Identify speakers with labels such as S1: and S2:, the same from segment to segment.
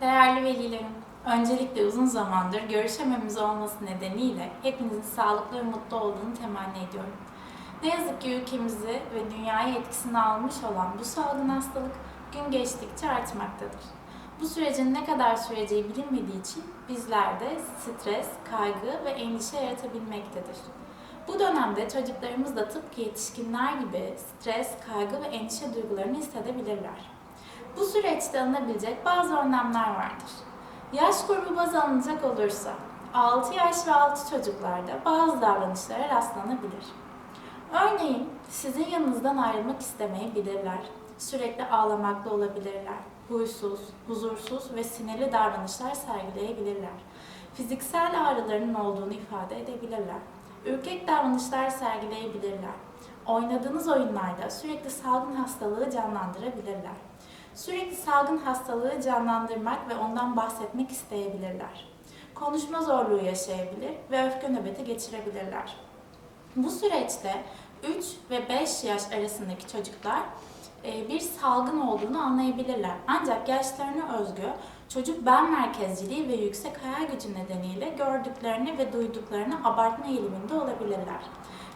S1: Değerli velilerim, öncelikle uzun zamandır görüşememiz olması nedeniyle hepinizin sağlıklı ve mutlu olduğunu temenni ediyorum. Ne yazık ki ülkemizi ve dünyayı etkisine almış olan bu salgın hastalık gün geçtikçe artmaktadır. Bu sürecin ne kadar süreceği bilinmediği için bizlerde stres, kaygı ve endişe yaratabilmektedir. Bu dönemde çocuklarımız da tıpkı yetişkinler gibi stres, kaygı ve endişe duygularını hissedebilirler. Bu süreçte alınabilecek bazı önlemler vardır. Yaş grubu baz alınacak olursa 6 yaş ve altı çocuklarda bazı davranışlara rastlanabilir. Örneğin sizin yanınızdan ayrılmak istemeyebilirler. Sürekli ağlamakta olabilirler. Huysuz, huzursuz ve sinirli davranışlar sergileyebilirler. Fiziksel ağrılarının olduğunu ifade edebilirler. Ürkek davranışlar sergileyebilirler. Oynadığınız oyunlarda sürekli salgın hastalığı canlandırabilirler. Sürekli salgın hastalığı canlandırmak ve ondan bahsetmek isteyebilirler. Konuşma zorluğu yaşayabilir ve öfke nöbeti geçirebilirler. Bu süreçte 3 ve 5 yaş arasındaki çocuklar e, bir salgın olduğunu anlayabilirler. Ancak yaşlarına özgü çocuk ben merkezciliği ve yüksek hayal gücü nedeniyle gördüklerini ve duyduklarını abartma eğiliminde olabilirler.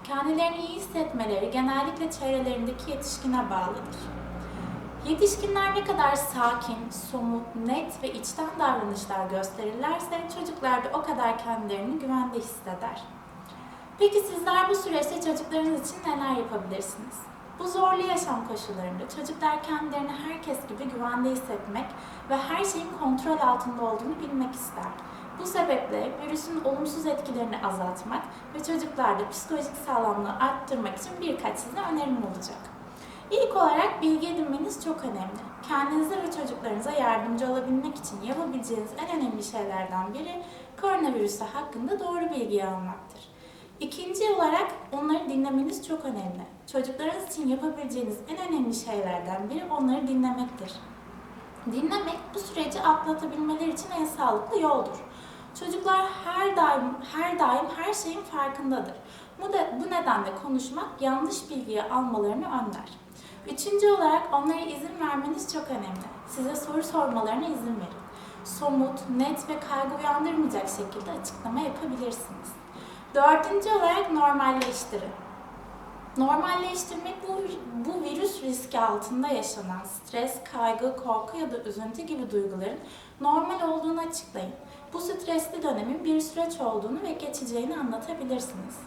S1: Kendilerini iyi hissetmeleri genellikle çevrelerindeki yetişkine bağlıdır. Yetişkinler ne kadar sakin, somut, net ve içten davranışlar gösterirlerse çocuklar da o kadar kendilerini güvende hisseder. Peki sizler bu süreçte çocuklarınız için neler yapabilirsiniz? Bu zorlu yaşam koşullarında çocuklar kendilerini herkes gibi güvende hissetmek ve her şeyin kontrol altında olduğunu bilmek ister. Bu sebeple virüsün olumsuz etkilerini azaltmak ve çocuklarda psikolojik sağlamlığı arttırmak için birkaç size önerim olacak. İlk olarak bilgi edinmeniz çok önemli. Kendinize ve çocuklarınıza yardımcı olabilmek için yapabileceğiniz en önemli şeylerden biri koronavirüsü hakkında doğru bilgi almaktır. İkinci olarak onları dinlemeniz çok önemli. Çocuklarınız için yapabileceğiniz en önemli şeylerden biri onları dinlemektir. Dinlemek bu süreci atlatabilmeleri için en sağlıklı yoldur. Çocuklar her daim her daim her şeyin farkındadır. Bu, da, bu nedenle konuşmak yanlış bilgiyi almalarını önler. Üçüncü olarak onlara izin vermeniz çok önemli. Size soru sormalarına izin verin. Somut, net ve kaygı uyandırmayacak şekilde açıklama yapabilirsiniz. Dördüncü olarak normalleştirin. Normalleştirmek bu, bu virüs riski altında yaşanan stres, kaygı, korku ya da üzüntü gibi duyguların normal olduğunu açıklayın. Bu stresli dönemin bir süreç olduğunu ve geçeceğini anlatabilirsiniz.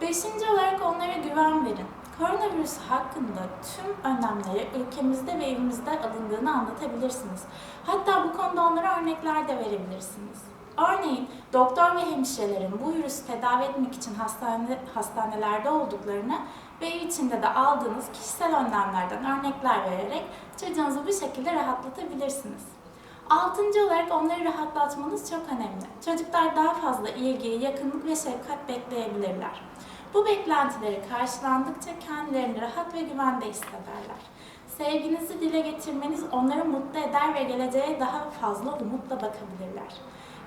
S1: Beşinci olarak onlara güven verin. Koronavirüs hakkında tüm önlemleri ülkemizde ve evimizde alındığını anlatabilirsiniz. Hatta bu konuda onlara örnekler de verebilirsiniz. Örneğin doktor ve hemşirelerin bu virüsü tedavi etmek için hastane, hastanelerde olduklarını ve ev içinde de aldığınız kişisel önlemlerden örnekler vererek çocuğunuzu bu şekilde rahatlatabilirsiniz. Altıncı olarak onları rahatlatmanız çok önemli. Çocuklar daha fazla ilgi, yakınlık ve şefkat bekleyebilirler. Bu beklentileri karşılandıkça kendilerini rahat ve güvende hissederler. Sevginizi dile getirmeniz onları mutlu eder ve geleceğe daha fazla umutla bakabilirler.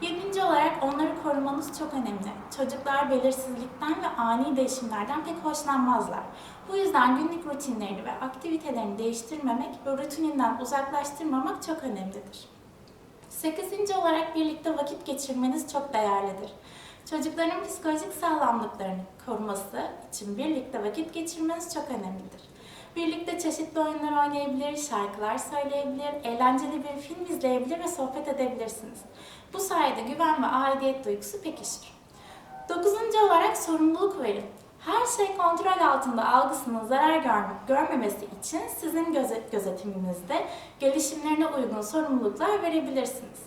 S1: Yedinci olarak onları korumanız çok önemli. Çocuklar belirsizlikten ve ani değişimlerden pek hoşlanmazlar. Bu yüzden günlük rutinlerini ve aktivitelerini değiştirmemek ve rutininden uzaklaştırmamak çok önemlidir. Sekizinci olarak birlikte vakit geçirmeniz çok değerlidir. Çocukların psikolojik sağlamlıklarını koruması için birlikte vakit geçirmeniz çok önemlidir. Birlikte çeşitli oyunlar oynayabilir, şarkılar söyleyebilir, eğlenceli bir film izleyebilir ve sohbet edebilirsiniz. Bu sayede güven ve aidiyet duygusu pekişir. Dokuzuncu olarak sorumluluk verin. Her şey kontrol altında algısının zarar gör- görmemesi için sizin göze- gözetiminizde gelişimlerine uygun sorumluluklar verebilirsiniz.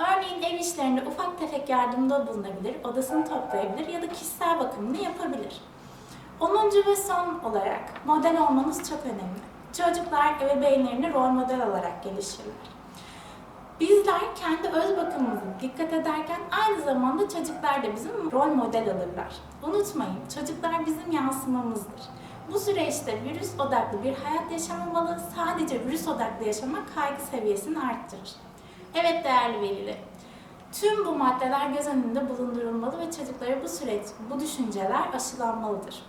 S1: Örneğin ev işlerinde ufak tefek yardımda bulunabilir, odasını toplayabilir ya da kişisel bakımını yapabilir. Onuncu ve son olarak model olmanız çok önemli. Çocuklar ebeveynlerini rol model olarak gelişirler. Bizler kendi öz bakımımıza dikkat ederken aynı zamanda çocuklar da bizim rol model alırlar. Unutmayın, çocuklar bizim yansımamızdır. Bu süreçte virüs odaklı bir hayat yaşanmalı, sadece virüs odaklı yaşamak kaygı seviyesini arttırır. Evet değerli veliler, tüm bu maddeler göz önünde bulundurulmalı ve çocuklara bu süreç, bu düşünceler aşılanmalıdır.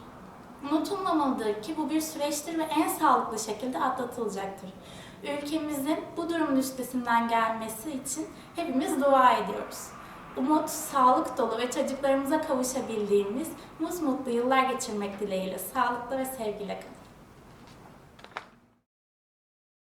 S1: Unutulmamalıdır ki bu bir süreçtir ve en sağlıklı şekilde atlatılacaktır. Ülkemizin bu durumun üstesinden gelmesi için hepimiz dua ediyoruz. Umut, sağlık dolu ve çocuklarımıza kavuşabildiğimiz mutlu yıllar geçirmek dileğiyle sağlıklı ve sevgiyle kalın.